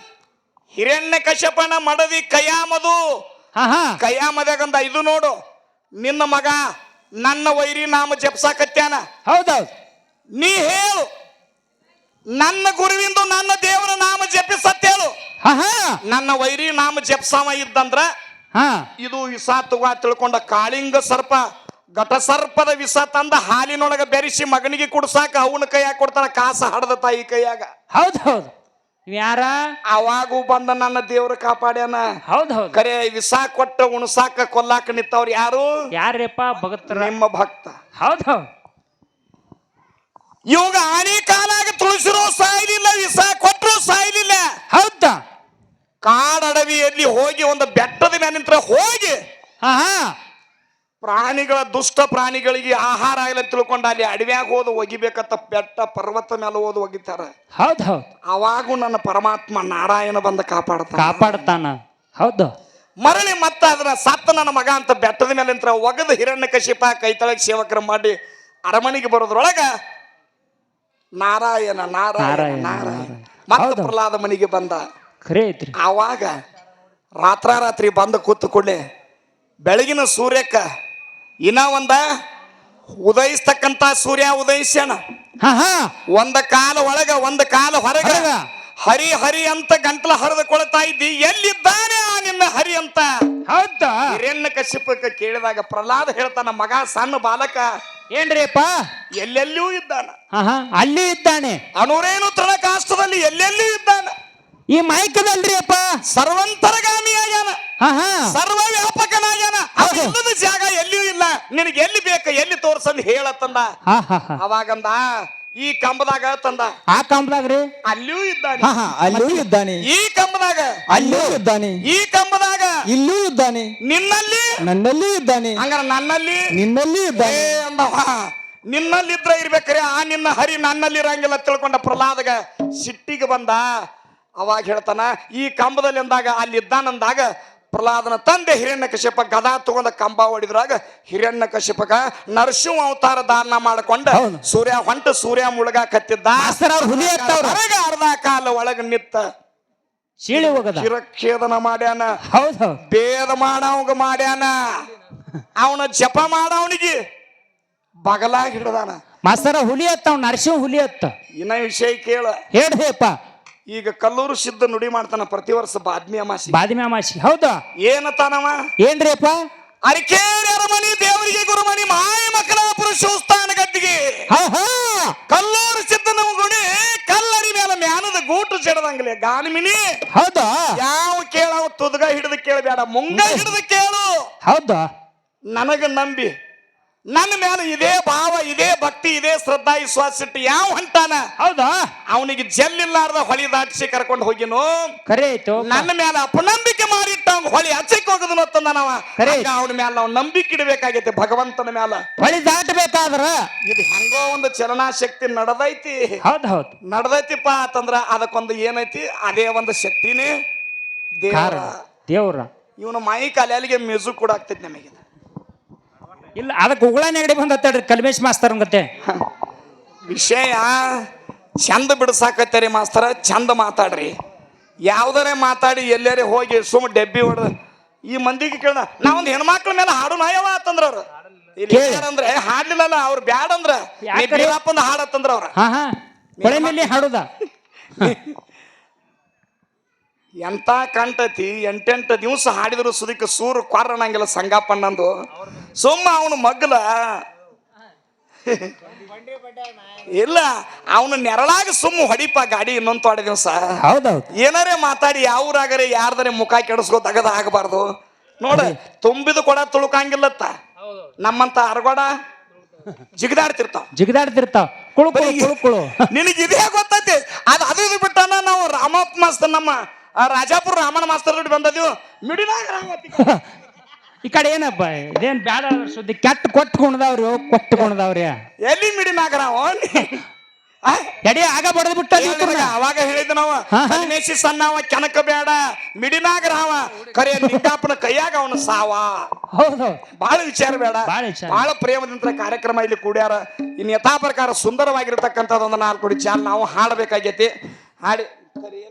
ಹಿರಣ್ಯ ಕಶ್ಯಪನ ಮಡದಿ ಕಯಾಮದು. ಹಾ ಹಾ ಕಯಾಮದಾಗಂದ ಇದು ನೋಡು. ನಿನ್ನ ಮಗ ನನ್ನ ವೈರಿ ನಾಮ ಜಪ್ಸಾಕತ್ಯಾನ. ಹೌದೌದು. ನೀ ಹೇಳು. ನನ್ನ ಗುರುವಿಂದು ನನ್ನ ದೇವರ ನಾಮ ಜಪಿಸತ್ತೇಳು. ಹಾ ಹಾ ನನ್ನ ವೈರಿ ನಾಮ ಜಪ್ಸಾವ ಇದ್ದಂದ್ರ ಹಾ. ಇದು ವಿಷ ತಗೋ ತಿಳ್ಕೊಂಡ ಕಾಳಿಂಗ ಸರ್ಪ ಘಟ ಸರ್ಪದ ವಿಷ ತಂದ ಹಾಲಿನೊಳಗ ಬೆರೆಸಿ ಮಗನಿಗೆ ಕುಡ್ಸಾಕ ಅವನ ಕೈಯಾಗ ಕೊಡ್ತಾನ ಕಾಸ ಹಡದ ತಾಯಿ ಕೈಯಾಗ. ಹೌದ್ ಹೌದು ಯಾರ? ಅವಾಗೂ ಬಂದ ನನ್ನ ದೇವ್ರ ಕಾಪಾಡ್ಯಾನ. ಹೌದ್ ಹೌದು. ಕರೆ ವಿಸಾ ಕೊಟ್ಟ ಉಣಸಾಕ ಕೊಲ್ಲಾಕ ನಿಂತವ್ರು ಯಾರು? ಯಾರ್ಯಪ್ಪ ಭಗತರ? ನಿಮ್ಮ ಭಕ್ತ. ಹೌದ್ ಹೌದ್. ಇವಾಗ ಆನೆ ಕಾಲಾಗ ತುಳಸಿರೋ ಸಾಯ್ಲಿಲ್ಲ ವಿಸಾ ಕೊಟ್ಟರು ಸಾಯ್ಲಿಲ್ಲ. ಹೌದಾ. ಕಾಡಡವಿಯಲ್ಲಿ ಹೋಗಿ ಒಂದು ಬೆಟ್ಟದ ಮೇಲೆ ನಿಂತ್ರ ಹೋಗಿ ಹಾ ಹಾ ಪ್ರಾಣಿಗಳ ದುಷ್ಟ ಪ್ರಾಣಿಗಳಿಗೆ ಆಹಾರ ಇಲ್ಲ ತಿಳ್ಕೊಂಡು ಅಲ್ಲಿ ಅಡವ್ಯಾಗ ಹೋದ ಒಗಿಬೇಕಂತ ಬೆಟ್ಟ ಪರ್ವತ ಮೇಲೆ ಹೋದ ಒಗಿತಾರ. ಹೌದ್ ಹೌದ್. ಅವಾಗೂ ನನ್ನ ಪರಮಾತ್ಮ ನಾರಾಯಣ ಬಂದ ಕಾಪಾಡ್ತಾನ. ಕಾಪಾಡ್ತಾನ. ಹೌದು ಮರಳಿ ಮತ್ತ ಅದನ್ನ ಸತ್ತ ನನ್ನ ಮಗ ಅಂತ ಬೆಟ್ಟದ ಮೇಲೆ ನಿಂತ್ರ ಒಗದ ಹಿರಣ್ಯ ಕಶಿಪ ಕೈತಳಕ್ ಸೇವಕರ ಮಾಡಿ ಅರಮನೆಗೆ ಬರೋದ್ರೊಳಗ ನಾರಾಯಣ ನಾರಾಯಣ ನಾರಾಯಣ, ಮತ್ತ. ಪ್ರಹ್ಲಾದ ಮನೆಗೆ ಬಂದ. ಅವಾಗ ಐತ್ರಿ. ಆವಾಗ ರಾತ್ರಾರಾತ್ರಿ ಬಂದು ಕೂತು ಕೂಡಲೇ ಬೆಳಗಿನ ಸೂರ್ಯಕ್ಕ ಇನ್ನ ಒಂದ ಉದಯಿಸ್ತಕ್ಕಂತ ಸೂರ್ಯ ಉದಯಿಸ್ಯಾನ. ಹಾ ಹಾ. ಒಂದ ಕಾಲ ಒಳಗ ಒಂದ ಕಾಲ ಹೊರಗ. ಹೊರಗ. ಹರಿ ಹರಿ ಅಂತ ಗಂಟ್ಲ ಹರಿದುಕೊಳ್ತಾ ಇದ್ದಿ ಎಲ್ಲಿದ್ದಾನೆ ಆ ನಿನ್ನ ಹರಿ ಅಂತ? ಹೌದಾ. ಹಿರಣ್ಯ ಕಶ್ಯಪಕ್ಕೆ ಕೇಳಿದಾಗ ಪ್ರಹ್ಲಾದ ಹೇಳ್ತಾನ ಮಗ ಸಣ್ಣ ಬಾಲಕ. ಏನ್ರಿಯಪ್ಪ ಎಲ್ಲೆಲ್ಲಿಯೂ ಇದ್ದಾನ. ಹಾ ಹಾ. ಅಲ್ಲಿ ಇದ್ದಾನೆ. ಅನುರೇನು ತೃಣಕಾಷ್ಟದಲ್ಲಿ ಎಲ್ಲೆಲ್ಲಿಯೂ ಇದ್ದಾನ? ಈ ಮೈಕದಲ್ರಿ ಅಪ್ಪ. ಸರ್ವಂತರಗಾಮಿಯಾಗ್ಯಾನ. ಸರ್ವ ವ್ಯಾಪಕನಾಗ್ಯಾನ. ಇಲ್ಲದ ಜಾಗ ಎಲ್ಲಿಯೂ ಇಲ್ಲ. ನಿನಗೆ ಎಲ್ಲಿ ಬೇಕು ಎಲ್ಲಿ ತೋರ್ಸಂದ್ ಹೇಳತ್ತಂದ ಅವಾಗಂದ ಈ ಕಂಬದಾಗ ತಂದ. ಆ ಕಂಬದಾಗ ರೀ? ಅಲ್ಲಿಯೂ ಇದ್ದಾನೆ. ಅಲ್ಲಿಯೂ ಇದ್ದಾನೆ. ಈ ಕಂಬದಾಗ. ಅಲ್ಲೂ ಇದ್ದಾನೆ. ಈ ಕಂಬದಾಗ. ಇಲ್ಲೂ ಇದ್ದಾನೆ. ನಿನ್ನಲ್ಲಿ. ನನ್ನಲ್ಲಿ ಇದ್ದಾನೆ. ಹಂಗಾರ ನನ್ನಲ್ಲಿ. ನಿನ್ನಲ್ಲಿ ಇದ್ದಾನೆ. ಅಂದವ. ನಿನ್ನಲ್ಲಿದ್ರ ಇರ್ಬೇಕ್ರಿ. ಆ ನಿನ್ನ ಹರಿ ನನ್ನಲ್ಲಿ ಇರಂಗಿಲ್ಲ ತಿಳ್ಕೊಂಡ ಪ್ರಹ್ಲಾದಗ ಸಿಟ್ಟಿಗೆ ಬಂದ. ಅವಾಗ ಹೇಳ್ತಾನ ಈ ಕಂಬದಲ್ಲಿ ಅಂದಾಗ ಅಲ್ಲಿ ಇದ್ದಾನಂದಾಗ ಪ್ರಹ್ಲಾದನ ತಂದೆ ಹಿರಣ್ಯ ಕಶ್ಯಪ ಗದಾ ತಗೊಂಡ ಕಂಬ ಹೊಡಿದ್ರಾಗ ಹಿರಣ್ಯ ಕಶ್ಯಪಕ ನರಸಿಂಹ ಅವತಾರ ದಾನ ಮಾಡ್ಕೊಂಡ ಸೂರ್ಯ ಹೊಂಟ ಸೂರ್ಯ ಮುಳುಗ ಕತ್ತಿದ್ದ. ಅರ್ಧ ಕಾಲ ಒಳಗ ನಿತ್ತ ಶೀಳಿ ಹೋಗದ. ಶಿರಕ್ಷೇದನ ಮಾಡ್ಯಾನ. ಹೌದು ಭೇದ ಮಾಡವಂಗ ಮಾಡ್ಯಾನ. ಅವನ ಜಪ ಮಾಡವನಿಗೆ ಬಗಲಾಗಿ ಹಿಡಿದಾನ. ಮಾಸ್ತರ ಹುಲಿ ಎತ್ತವ್ ನರಸಿಂಹ ಹುಲಿ ಅತ್ತ. ಇನ್ನ ವಿಷಯ ಕೇಳ. ಹೇಳ್ರಿಯಪ್ಪ ಈಗ ಕಲ್ಲೂರು ಸಿದ್ಧ ನುಡಿ ಮಾಡ್ತಾನ ಪ್ರತಿ ವರ್ಷ ಬಾದ್ಮಿ ಅಮಾಸಿ. ಬಾದ್ಮಿ ಅಮಾಸಿ ಹೌದಾ? ಏನತಾನವ ಏನ್ರಿಯಪ್ಪ ಅರಿಕೇರಿ ಅರಮನಿ ದೇವರಿಗೆ ಗುರುಮಣಿ ಮಾಯ ಮಕ್ಕಳ ಪುರುಷೋಸ್ಥಾನ ಗದ್ದಿಗೆ. ಹಾ ಹಾ. ಕಲ್ಲೂರು ಸಿದ್ಧನ ಗುಡಿ ಕಲ್ಲರಿ ಮೇಲೆ ಮ್ಯಾನದ ಗೂಟು ಸಿಡದಂಗಲೆ ಗಾನಮಿನಿ. ಹೌದಾ? ಯಾವ ಕೇಳಾವ ತುದಗ ಹಿಡಿದು ಕೇಳಬೇಡ ಮುಂಗ ಹಿಡಿದು ಕೇಳು. ಹೌದಾ? ನನಗ ನಂಬಿ. ನನ್ನ ಮೇಲೆ ಇದೇ ಭಾವ ಇದೇ ಭಕ್ತಿ ಇದೇ ಶ್ರದ್ಧಾ ವಿಶ್ವಾಸ ಇಟ್ಟು ಯಾವ ಹಂತಾನ ಹೌದಾ? ಅವನಿಗೆ ಜಲ್ಲಿಲ್ಲಾರ್ದ ಹೊಳಿ ದಾಟಿಸಿ ಕರ್ಕೊಂಡು ಹೋಗಿನು? ಕರೆ ನನ್ನ ಮೇಲೆ ಅಪನಂಬಿಕೆ ಮಾಡಿಟ್ಟ ಅವ್ನ್ ಹೊಳಿ ಹಚ್ಚಕ್ಕೆ ಹೋಗದನು ಅಂತಂದ ನಾವ. ಖರೆ. ಅವನ ಮೇಲೆ ನಾವು ನಂಬಿಕೆ ಇಡಬೇಕಾಗೈತೆ ಭಗವಂತನ ಮೇಲೆ. ಹೊಳಿ ದಾಟಬೇಕಾದ್ರ? ಇದು ಹೆಂಗೋ ಒಂದು ಚಲನಾಶಕ್ತಿ ನಡೆದೈತಿ. ಹೌದು ಹೌದ್ ನಡೆದೈತಿಪ್ಪ ಅಂತಂದ್ರ ಅದಕ್ಕೊಂದು ಏನೈತಿ? ಅದೇ ಒಂದು ಶಕ್ತಿನೇ ದೇವರ. ದೇವ್ರ. ಇವನು ಮೈ ಕಾಲಿಗೆ ಮೆಜು ಕೂಡ ಆಗ್ತೈತಿ ನಮಗೆ ಇಲ್ಲ ಅದಕ್ಕೆ ಉಗುಳ ನೆಗಡಿ ಬಂದತ್ತಡ್ರಿ ಕಲ್ಮೇಶ್ ಮಾಸ್ತರ್ ಗತೆ ವಿಷಯ ಚಂದ ಬಿಡ್ಸಾಕತ್ತೀರಿ ಮಾಸ್ತರ ಚಂದ ಮಾತಾಡ್ರಿ. ಯಾವ್ದಾರೆ ಮಾತಾಡಿ ಎಲ್ಲಾರೆ ಹೋಗಿ ಸುಮ್ ಡೆಬ್ಬಿ ಹೊಡೆದ ಈ ಮಂದಿಗೆ ಕೇಳ ನಾವೊಂದು ಹೆಣ್ಮಕ್ಳ ಮೇಲೆ ಹಾಡು ನಾಯವ ಅಂತಂದ್ರ ಅವ್ರು ಅಂದ್ರೆ ಹಾಡ್ಲಿಲ್ಲಲ್ಲ ಅವ್ರು ಬ್ಯಾಡ ಅಂದ್ರ ಹಾಡತ್ತಂದ್ರ ಅವ್ರ ಹಾಡುದ. ಎಂತ ಕಂಟತಿ ಎಂಟೆಂಟು ದಿವಸ ಹಾಡಿದ್ರು ಸುದಕ್ಕೆ ಸೂರು ಕ್ವಾರ ಅನ್ನಂಗಿಲ್ಲ ಸಂಗಪ್ಪಣ್ಣಂದು ಸುಮ್ಮ ಅವನು ಮಗ್ಲ. ಇಲ್ಲ ಅವನು ನೆರಳಾಗ ಸುಮ್ಮ ಹೊಡಿಪ ಗಾಡಿ ಇನ್ನೊಂದು ತೋಡ ದಿವಸ. ಹೌದೌದು. ಏನಾರೇ ಮಾತಾಡಿ ಯಾವ್ರಾಗರೆ ಯಾರ್ದಾರೆ ಮುಖ ಕೆಡಿಸ್ಕೋ ತಗದ ಆಗಬಾರ್ದು. ನೋಡ ತುಂಬಿದ ಕೊಡ ತುಳುಕಂಗಿಲ್ಲತ್ತ. ನಮ್ಮಂತ ಅರಗೋಡ ಜಿಗದಾಡ್ತಿರ್ತಾವ. ಜಿಗದಾಡ್ತಿರ್ತಾವ. ಕುಳು ಕುಳು ಕುಳು ಕುಳು. ನಿನಗೆ ಇದೇ ಗೊತ್ತೈತಿ ಅದು ಅದು ಇದು ಬಿಟ್ಟಾನ ನಾವು ರಾಮಪ್ಪ ನಮ್ಮ ಆ ರಾಜಾಪುರ ರಾಮಣ್ಣ ಮಾಸ್ತರ್ ನೋಡಿ ಬಂದದ್ವು ಮಿಡಿನಾಗ ರಾಮತಿ ಈ ಕಡೆ ಏನಪ್ಪ ಇದೇನ್ ಬ್ಯಾಡ ಸುದ್ದಿ ಕೆಟ್ಟ ಕೊಟ್ಟು ಕುಣದವ್ರಿ ಕೊಟ್ಟು ಕುಣದವ್ರಿ ಎಲ್ಲಿ ಮಿಡಿನಾಗ ರಾವ ಎಡಿ ಆಗ ಬಡದ್ ಬಿಟ್ಟ ಅವಾಗ ಹೇಳಿದ ನಾವ. ಹದಿನೇಸಿ ಸಣ್ಣವ ಕೆನಕ ಬೇಡ ಮಿಡಿನಾಗ ರಾವ ಕರೆ ನಿಂಗಾಪನ ಕೈಯಾಗ ಅವನು ಸಾವ. ಹೌದು. ಬಹಳ ವಿಚಾರ ಬೇಡ. ಬಹಳ ಪ್ರೇಮದಿಂದ ಕಾರ್ಯಕ್ರಮ ಇಲ್ಲಿ ಕೂಡ್ಯಾರ. ಇನ್ ಯಥಾ ಪ್ರಕಾರ ಸುಂದರವಾಗಿರ್ತಕ್ಕಂಥದ್ದು ಒಂದು ನಾಲ್ಕು ಚಾಲ್ ನಾವು ಹಾಡಬೇಕಾಗೈತಿ. ಹಾಡಿ ಕರೆ?